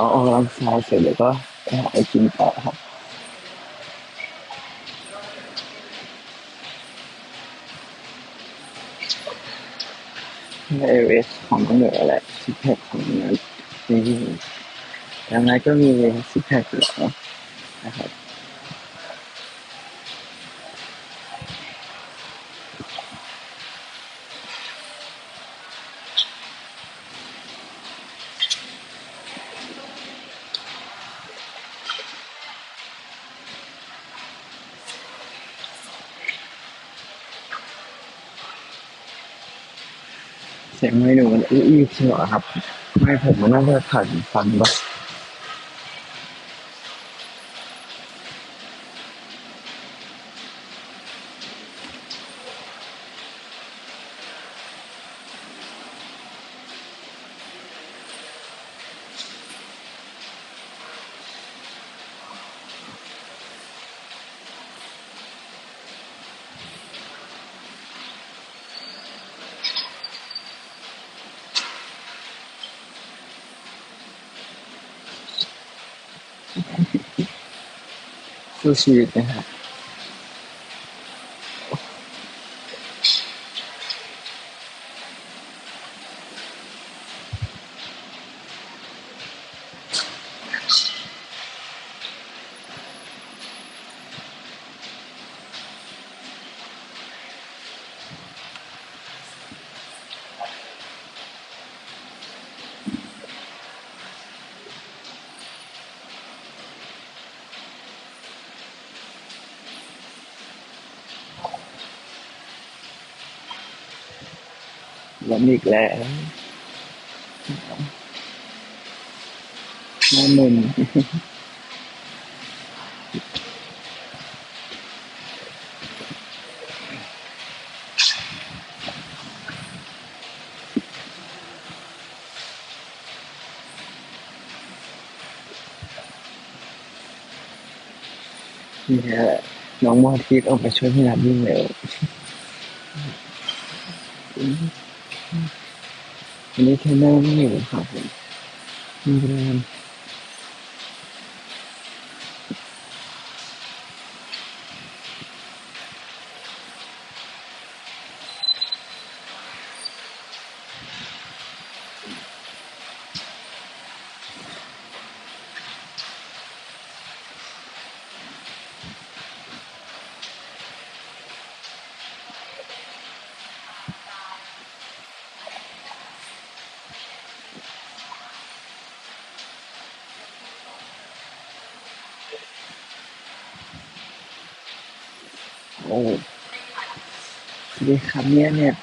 อออกกำลังกายเสร็จเดี๋ยวก็ไปหาอะไรกินต่อครับในเอสของก็เหนือแหละซิกแพคของเหนือนี่ยังไงก็มีซิกแพคอยู่แล้วนะครับ สียงไม่หนูมันอี้ๆใช่ไหมครับ ไม่ผมมันน่าจะถ่านฟังแบบ ชีวิต ล้มอีกแล้วหน้ามึนนี่แหละน้องมอทีออกไปช่วยพี่นัทวิ่งเร็ว วันนี้เทรนเนอร์ไม่อยู่ครับผมมีเรียน ดีครับเนี่ยเนี่ย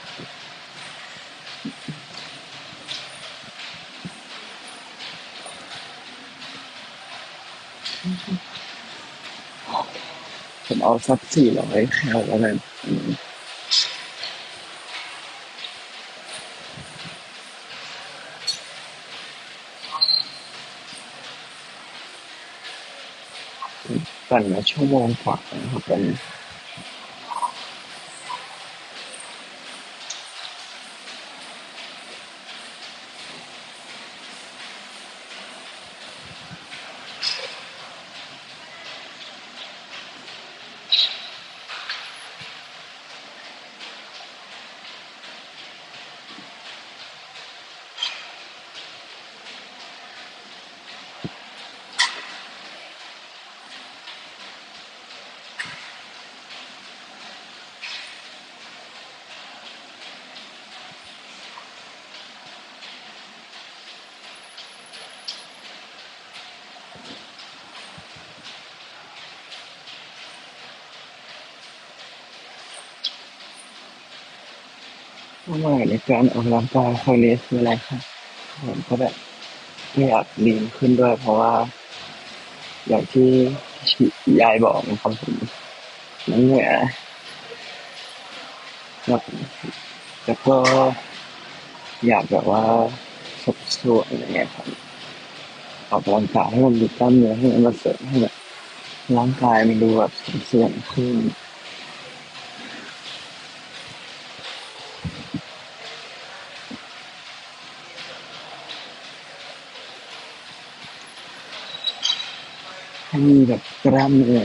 ผมเอาสักสี่ร้อยแคลแล้วกันอืมปั่นมาชั่วโมงกว่านะครับตอนนี้ เป้าหมายในการออกกำลังกายครั้งนี้คืออะไรครับผมก็แบบไม่อยากลีนขึ้นด้วย เพราะว่า อย่างที่ยายบอกนะครับผมน้ำเหนือแล้วแล้วก็อยากแบบว่าสดสวยอะไรเงี้ยครับออกกำลังกายให้มันมีกล้ามเนื้อให้มันมาเสริมให้แบบร่างกายมันดูแบบสมส่วนขึ้น มีแบบกล้ามเนื้อ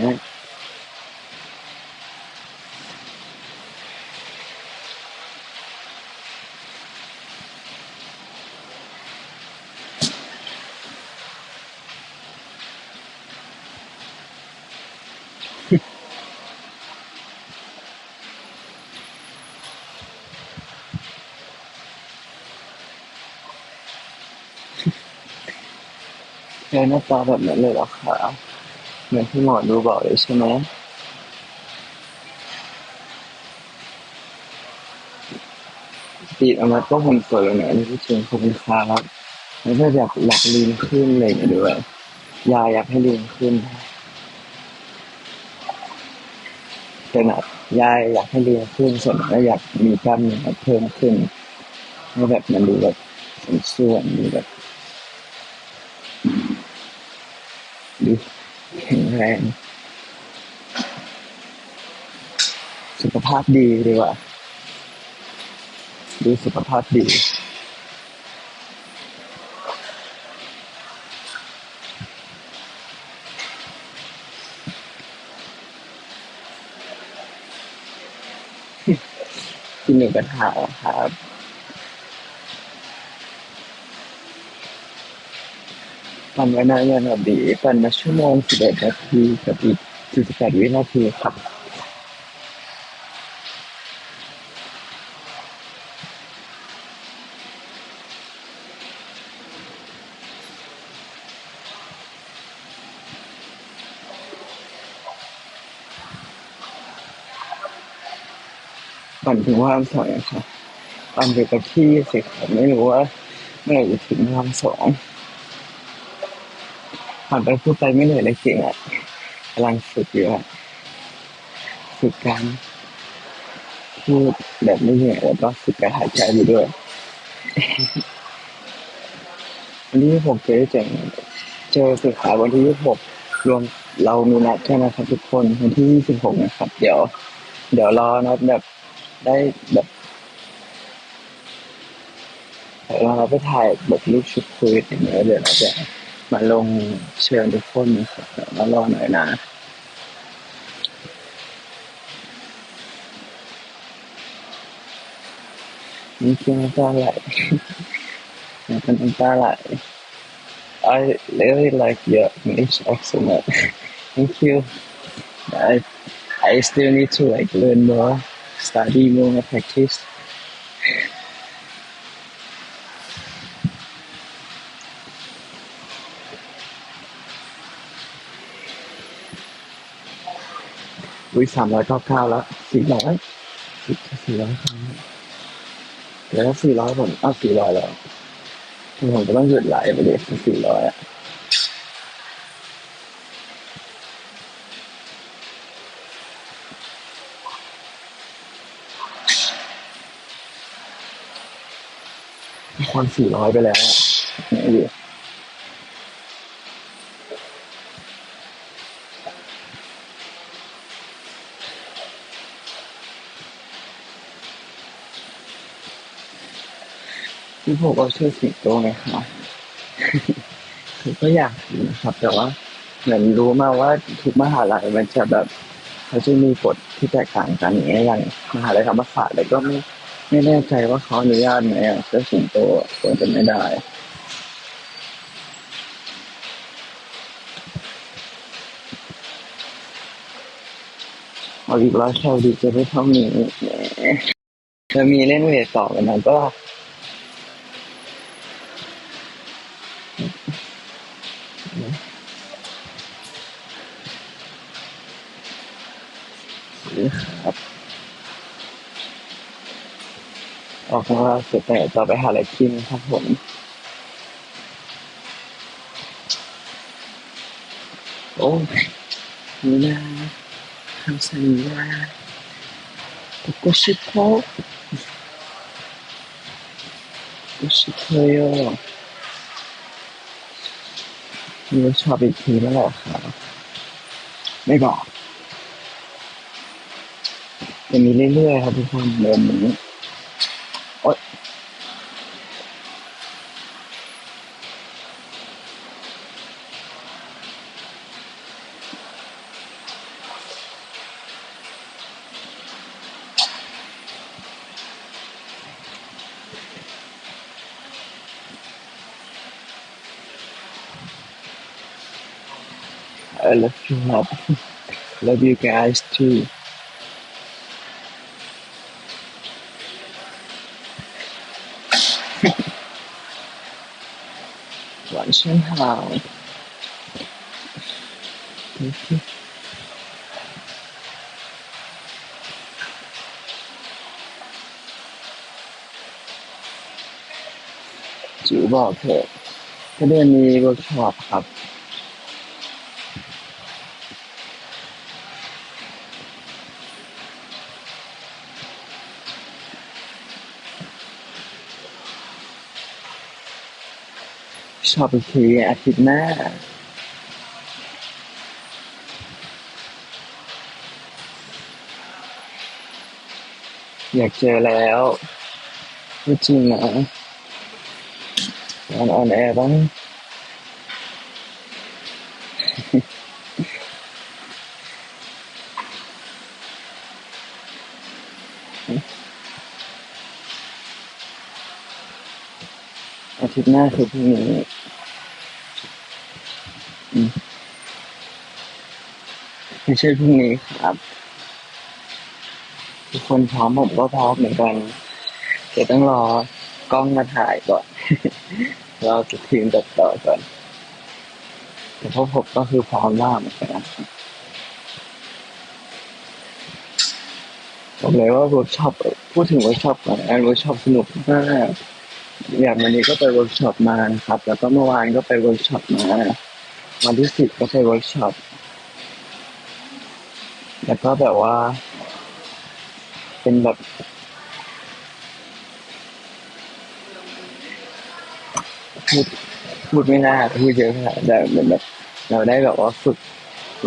ใช้หน้าตาแบบนั้นเลยเหรอคะ เหมือนที่หมอดูบอกเลยใช่ไหมตีดออกมาก็ผมสวยเลยนะนี่พี่เชิญขอบคุณครับแล้วก็อยากอยากลีนขึ้นอะไรอย่างเงี้ยด้วยยายอยากให้ลีนขึ้นแต่หนักยายอยากให้ลีนขึ้นส่วนก็อยากมีกล้ามเนื้อเพิ่มขึ้นให้แบบมันดูแบบส่วนดูแบบดู ข็งแรง สุขภาพดีดีกว่าดูสุขภาพดีกินหนูกระทะเหรอครับ ปั่นไว้นานยันแบบดีปั่นมาชั่วโมงสิบเอ็ดนาทีกับอีกสี่สิบแปดวินาทีครับปั่นถึงว่างสองอะค่ะปั่นไปกับที่สิครับไม่รู้ว่าเมื่อไหร่จะถึงว่างสอง ปั่นไปพูดไปไม่เหนื่อยเลยเก่งอะกำลังฝึกอยู่อะฝึกการพูดแบบไม่เหนื่อยแล้วก็ฝึกการหายใจอยู่ด้วยวันที่ผมเจอเจ๋งเจอสื่อขายวันที่ยี่สิบหกรวมเรามีนัดใช่ไหมครับทุกคนวันที่ยี่สิบหกนะครับ เดี๋ยว เดี๋ยวรอนัดแบบได้แบบเดี๋ยวเราไปถ่ายแบบรูปชุดคุยอย่างเงี้ยเดี๋ยวเราจะ มาลงเชิญทุกคนนะครับเดี๋ยวมารอหน่อยนะนี่คือน้ำตาไหลมันเป็นน้ำตาไหล I really like your English accent. Thank you. I I still need to like learn more, study more, practice. Ui สามร้อยเก้าเก้าแล้วสี่ร้อยสี่ร้อยเดี๋ยวสี่ร้อยผมอ้าวสี่ร้อยแล้วผมจะต้องหยุดไหลไปเลยสี่ร้อยอะคนสี่ร้อยไปแล้วอะไหนดู ที่ผมเอาชื่อสิงโตไงครับคือก็อยากนะครับ แต่ว่าเหมือนรู้มาว่าทุกมหาลัยมันจะแบบเขาจะมีกฎที่แตกต่างกันอย่างเงี้ยอย่างมหาลัยธรรมศาสตร์เลยก็ไม่ไม่แน่ใจว่าเขาอนุญาตไหมอะเสื้อสิงโตควรจะไม่ได้เอาอีกร้อยแคดีจะได้เท่านี้จะมีเล่นเวทต่อกันนะก็ ครับ ออกมาเสร็จแต่ต่อไปหาอะไรกินครับผมโอ้นี่นะคำสัญญาโกชิโตโกชิโตโยมีว่ชอบอีกทีแล้วเหรอครับไม่บอกจะมีเรื่อยๆครับทุกคนเดินนี้ Oh. I love you, Love you guys too. 上好。จิ๋วบอกเถอะก็เดือนนี้เวิร์กช็อปครับ ชอบอีกทีอาทิตย์หน้า อยากเจอแล้วพูดจริงนะงานออนแอร์บ้างอาทิตย์หน้าคือพรุ่งนี้อืม ไม่ใช่พรุ่งนี้ครับ ทุกคนพร้อมผมก็พร้อมเหมือนกันแต่ต้องรอกล้องมาถ่ายก่อน รอทีมตัดต่อก่อน แต่พวกผมก็คือพร้อมมากเหมือนกันบอกเลยว่าเวิร์กช็อปพูดถึงเวิร์กช็อปก่อนนเวิร์กช็อปสนุกมากอย่างวันนี้ก็ไปเวิร์กช็อปมาครับ แล้วก็เมื่อวานก็ไปเวิร์กช็อปมาวันที่สิบก็ไปเวิร์กช็อป แล้วก็แบบว่า เป็นแบบพูดพูดไม่น่าพูดเยอะขนาดแต่เหมือนแบบ เราได้แบบว่าฝึก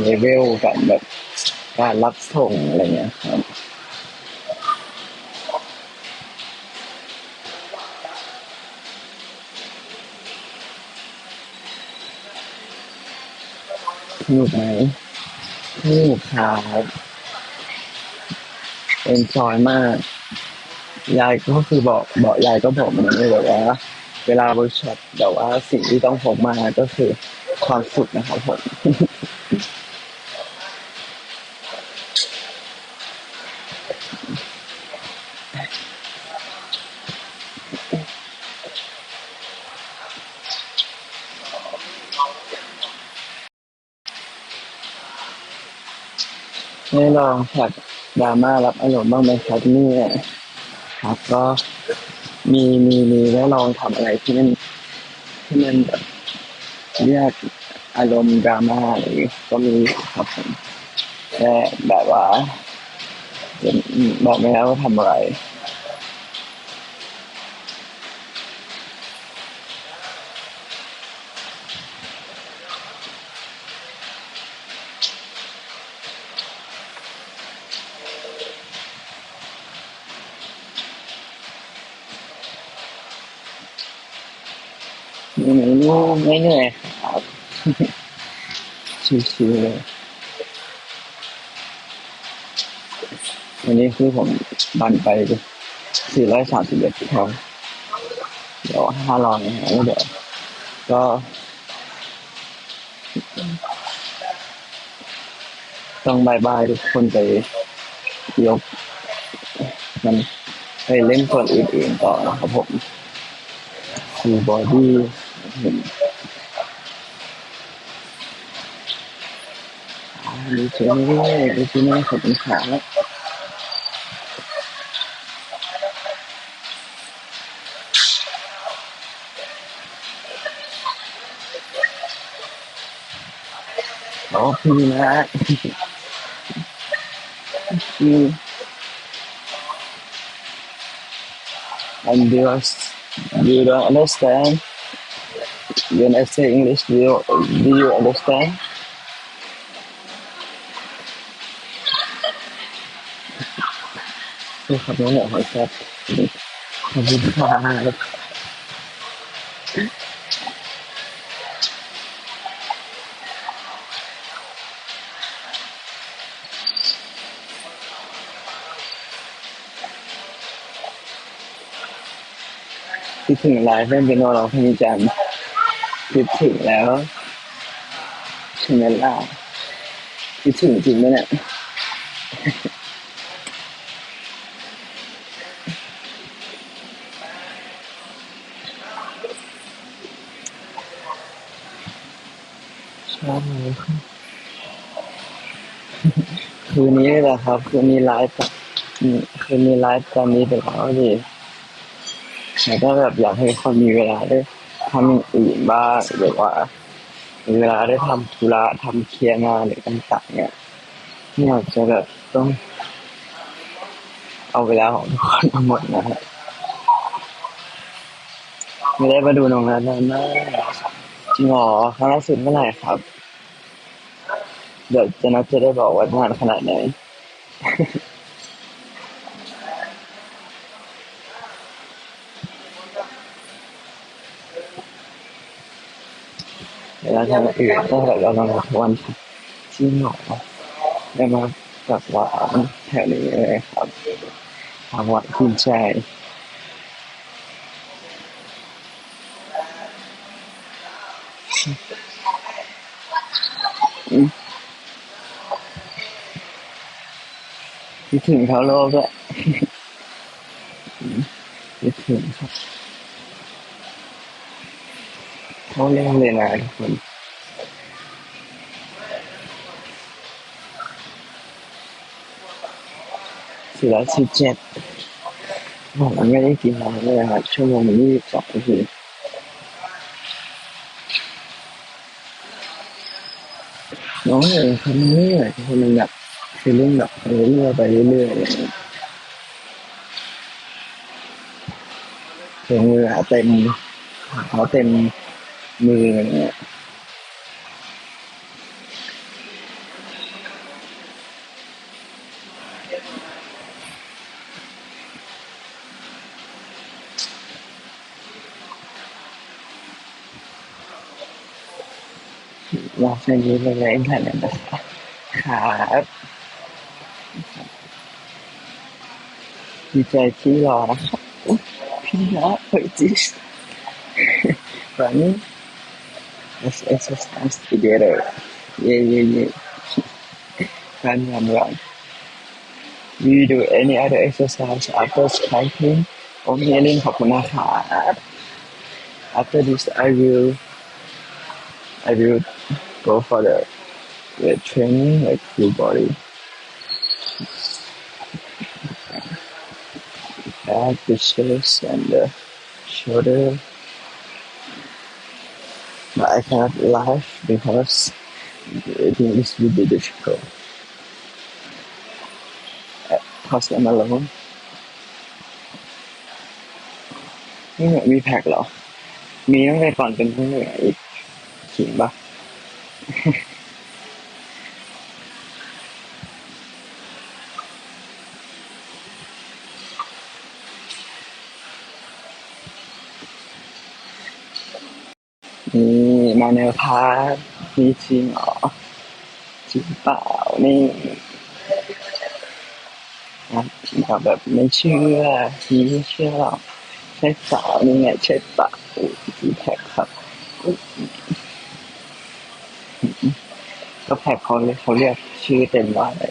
เลเวลกับแบบการรับส่งอะไรเงี้ยครับสนุกไหม นี่ครับเอ็นจอยมาก ยายก็คือบอกบอกยายก็บอกมันเลยแบบว่า เวลาเวิร์กช็อปแบบว่าสิ่งที่ต้องพกมาก็คือความสุขนะครับผม ได้ลองแท็กดราม่ารับอารมณ์บ้างไหมครับเนี่ยครับก็มีมีมีได้ลองทำอะไรที่มันที่มันแบบเรียกอารมณ์ดราม่าอะไรก็มีครับผมแต่แบบว่าบอกไม่ได้ว่าทำอะไร หนื่อยไม่เหนื่อยครับชิวๆเลยวันนี้คือผมบันไปสี่ร้อยสามสิบเดแถวเดี๋ยวห้าร้อยนะฮะแล้วเดี๋ยวก็ต้องบายบายทุกคนไปยกมันไปเล่นส่วนอื่นๆต่อนะครับผมคือบอดี้ ดูเฉยเลยดูเฉยเลยขอบคุณครับขอบคุณนะคือ and do you, you don't understand when I say English do you, do you understand คือขับรถหน่อยครับขอบคุณ คิดถึงแล้วใช่ไหมล่ะคิดถึงจริงไหมเนี่ยชอบไหมคืนนี้แหละครับ คืนนี้ไลฟ์แบบอืมคืนนี้ไลฟ์ตอนนี้ไปแล้วดิแต่ก็แบบอยากให้คนมีเวลาด้วย ทำอย่างอื่นบ้างหรือว่ามีเวลาได้ทำธุระทำเคลียร์งานหรือต่างๆเนี่ยไม่อยากจะแบบต้อง เอาเวลาของทุกคนมาหมดนะฮะไม่ได้มาดูน้องนัทนานมากจริงหรอครั้งล่าสุดเมื่อไหร่ครับ เดี๋ยวจะนัดจะได้บอกว่านานขนาดไหน เวลาทำอย่างอื่นก็แบบเราลองทุกวันที่หนอได้มาจากหวานแถวนี้เลยครับทางวานคุณใจอืมคิดถึงเขาโลกด้วยคิดถึงครับ เขาเล่นเลยนะทุกคนสี่ร้อยสิบเจ็ดผมไม่ได้กินนานเลยครับชั่วโมงยี่สิบสองนาทีน้องเอ๋ยเขาไม่เหนื่อยเขามันแบบคือเรื่องแบบเรื่อยไปเรื่อยๆอะไรอย่างเงี้ยถึงมือเต็มเขาเต็ม มืออะไรเงี้ยรอแค่นี้เลยเองค่ะเนี่ยนะคะครับดีใจที่รอนะครับพี่นะเฮ้ยจิส running let's exercise together yeah yeah yeah run run run do you do any other exercise after striking โอเคเล่นขอบคุณนะครับ after this I will I will go for the weight training like full body back the chest and the shoulder but I cannot laugh because it is really difficult because I'm alone นี่เนี่ยมีแพ็กเหรอ มีตั้งแต่ก่อนเป็นเพื่อนอีกขิงปะ นี่มาแนวทางมีจริงเหรอจริงเปล่านี่นะแบบแบบไม่เชื่อพี่ไม่เชื่อหรอกใช่สาวนี่ไงใช่ปะจีแท็กครับก็แท็กเขาเรียกเขาเรียกชื่อเต็มว่าอะไร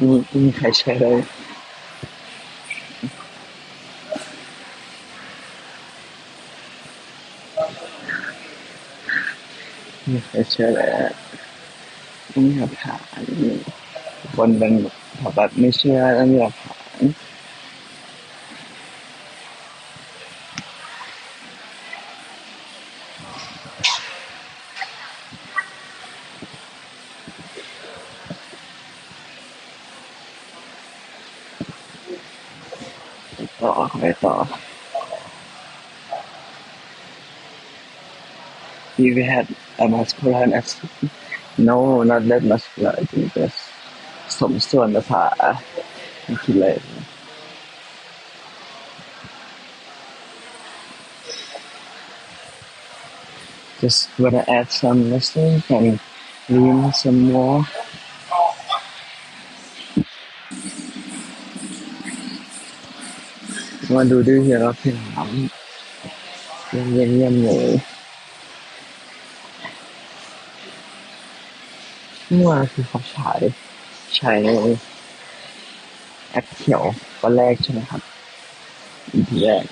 มีมีใครเชื่อเลย มีใครเชื่อเลยต้องมีหลักฐานคนเป็นแบบไม่เชื่อต้องมีหลักฐานต่อไปต่อ you had a muscular accent no not that muscular I think just สมส่วนภาษาไม่คิดเลย just wanna add some listening and lean some more มาดูด้วยเฮียแล้ วพี่น้ำเมื่อวาคือเขาฉายฉายในแอปเขียววันแรกใช่ไหมครับอีพีแรก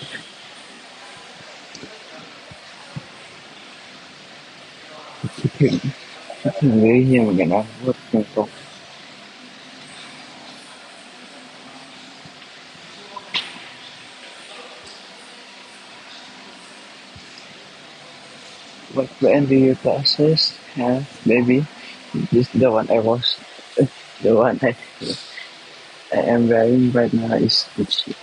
คิดถึงคิดถึงเลยเฮียเหมือนกันนะพูดตรงๆ What brand do your glasses have, baby? This the one I was, the one I, I am wearing right now is Gucci.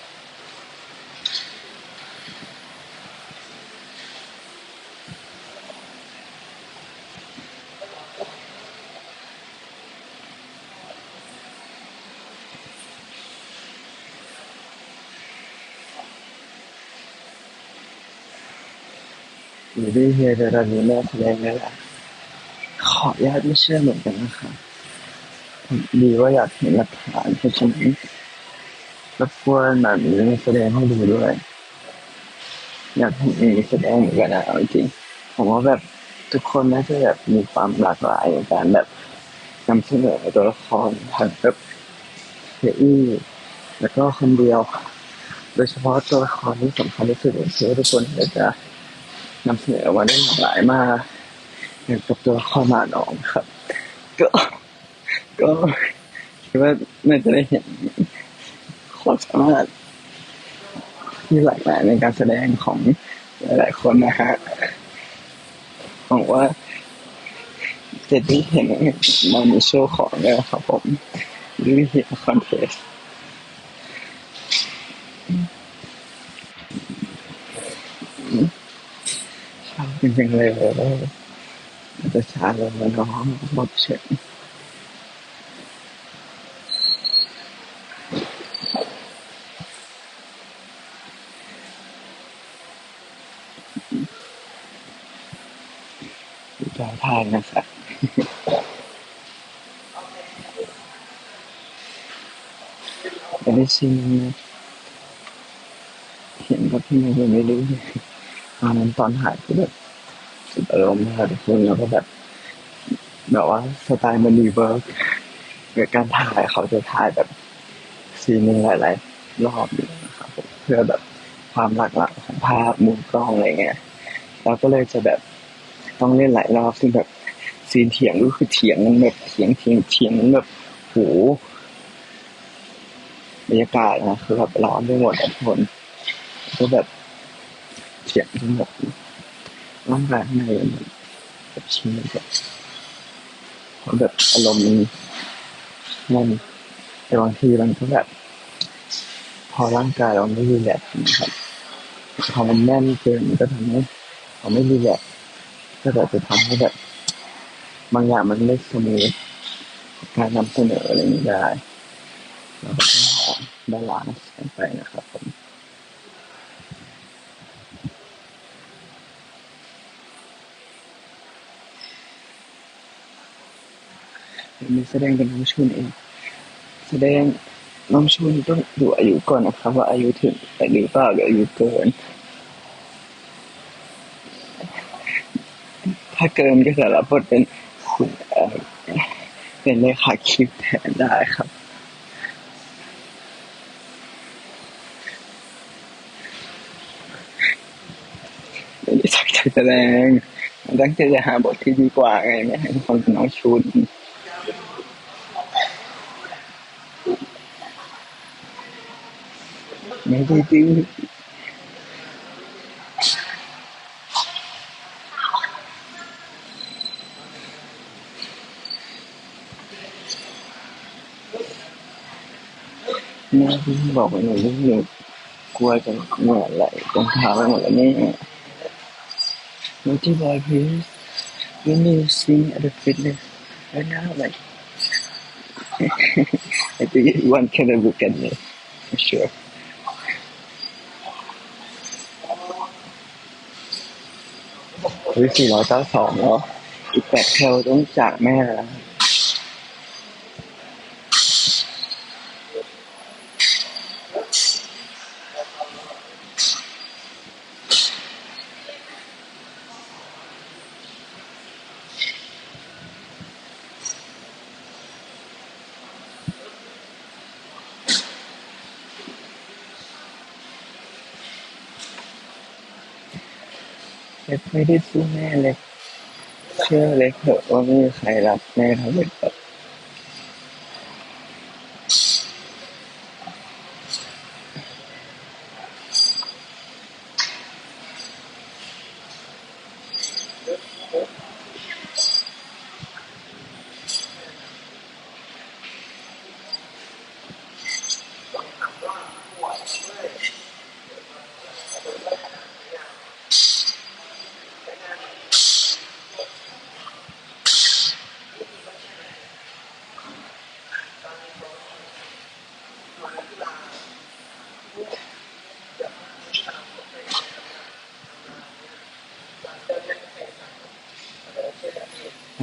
Maybe here there are no ออนุญาตไม่เชื่อเหมือนกันนะคะดีว่าอยากเห็นหลักฐานเพราะฉะนั้นรบกวนแบบนี้แสดงให้ดูด้วย อยากเห็นมีแสดงเหมือนกันนะจริงผมว่าแบบทุกคนน่าจะแบบมีความหลากหลายในการแบบนำเสนอตัวละครทั้งแบบเฮียอี้แล้วก็คนเดียว โดยเฉพาะตัวละครที่สำคัญที่สุดผมเชื่อทุกคนอยากจะนำเสนอมาได้หลากหลายมาก อย่างกับตัวละครหมาหนองครับ ก็ ก็คิดว่าน่าจะได้เห็นความสามารถที่หลากหลายในการแสดงของหลายๆคนนะฮะหวังว่าจะได้เห็นมาในโชว์ของเนี่ยครับผมหรือเห็นคอนเทสชอบจริงๆเลยมัน จะช้าลงแล้วน้องหมดเฉยปลาทางนะครับ ไม่ได้ชิมนะเห็นก็พี่ยังไม่รู้เลยตอนนั้นตอนถ่ายก็แบบ อารมณ์มากทุกคนแล้วก็แบบแบบว่าสไตล์มันรีเวิร์กในการถ่ายเขาจะถ่ายแบบซีนหนึ่งหลายๆรอบอยู่นะครับเพื่อแบบความหลากหลายของภาพมุมกล้องอะไรเงี้ยเราก็เลยจะแบบต้องเล่นหลายรอบซึ่งแบบซีนเถียงก็คือเถียงมันแบบเถียงเถียงเถียงมันแบบโหบรรยากาศนะคือแบบร้อนไปหมดทุกคนก็แบบเถียงทั้งหมด ร่างกายข้างในแบบชิ้นแบบแบบอารมณ์มันแต่บางทีมันก็แบบ พอร่างกายเราไม่รีแลกซ์นะครับพอมันแน่นเกินมันก็ทำให้เราไม่รีแลกซ์ก็แบบจะทำให้แบบบางอย่างมันไม่สมูทการนำเสนออะไรนี้ได้เราก็ต้องหาบาลานซ์กันไปนะครับผม มีแสดงเป็นน้องชุนเอง แสดงน้องชุนต้องดูอายุก่อนนะครับ ว่าอายุถึงหรือเปล่าหรืออายุเกิน ถ้าเกินก็จะรับบทเป็นคุณเอเป็นเลขาคลิปแทนได้ครับไม่ได้ตั้งใจแสดงมันตั้งใจจะหาบทที่ดีกว่าไงไม่ให้คนเป็นน้องชุนไม่ได้ดื้อแม่ที่บอกว่าหนูลูกหนูกลัวจะเหนื่อยไห ลตรงเท้าไปหมดแล้วเนี่ย Naughty boy, please. When you sing at the fitness right now, like, I think everyone can look at me, for sure. หรือสี่ร้อยเก้าสองเนาะอีกแปดเทลต้องจากแม่แล้ว เล็กไม่ได้สู้แม่เล็กเชื่อเล็กเถอะว่าไม่มีใครรับแม่เท่าเล็กหร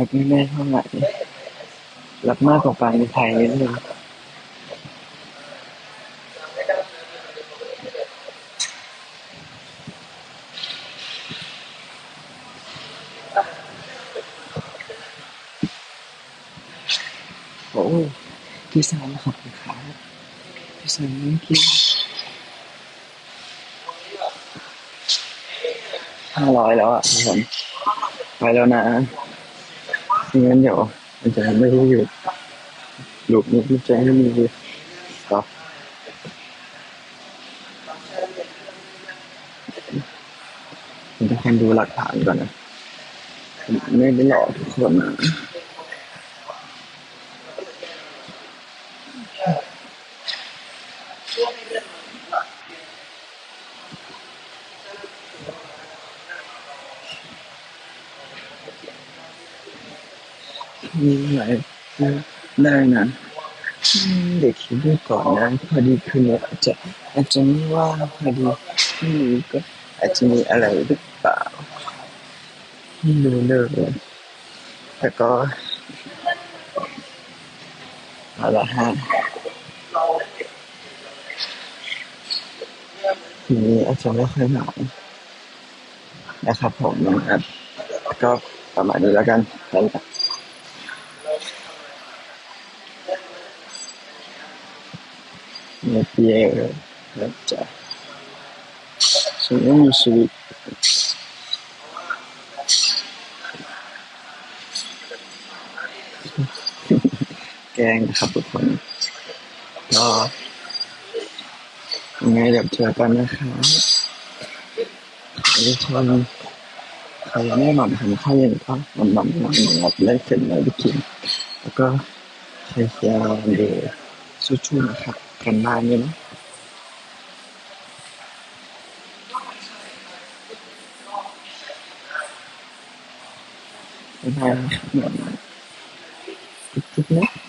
รักแม่แม่เท่าไหร่รักมากกว่าปลาในไทยนิดนึงโอ้ยพี่สาวขอบคุณครับพี่สาวนี่กินห้าร้อยแล้วอะทุกคนไปแล้วนะไม่ งั้นเดี๋ยวมันจะไม่ได้หยุดหลุดนี้มันจะไม่มีต่อผมจะคนดูหลักฐานก่อนนะ ไม่ได้หลอกทุกคนนะมีหลาย ได้นะอืมเด็กคิดด้วยก่อนนะพอดีคืนนี้อาจจะอาจจะไม่ว่างพอดีไม่รู้ก็อาจจะมีอะไรหรือเปล่าไม่รู้เลยแต่ก็เอาละฮะทีนี้อาจจะไม่ค่อยเหงานะครับผมนะครับก็ประมาณนี้แล้วกันแล้วกัน เนเปียร์แล้วจะฉันไม่มีชีวิตแกงนะครับทุกคนก็ยังไงเดี๋ยวเจอกันนะครับทุกคนใครยังไม่หมั่นทำข้าวเย็นก็หมั่นหมั่นหมั่นหมั่นเล่นเสร็จแล้วไปกินแล้วก็ใครจะเดสู้ๆนะครับ กันบ้านด้นะบ๊ายบายนะครับจุ๊บๆนะ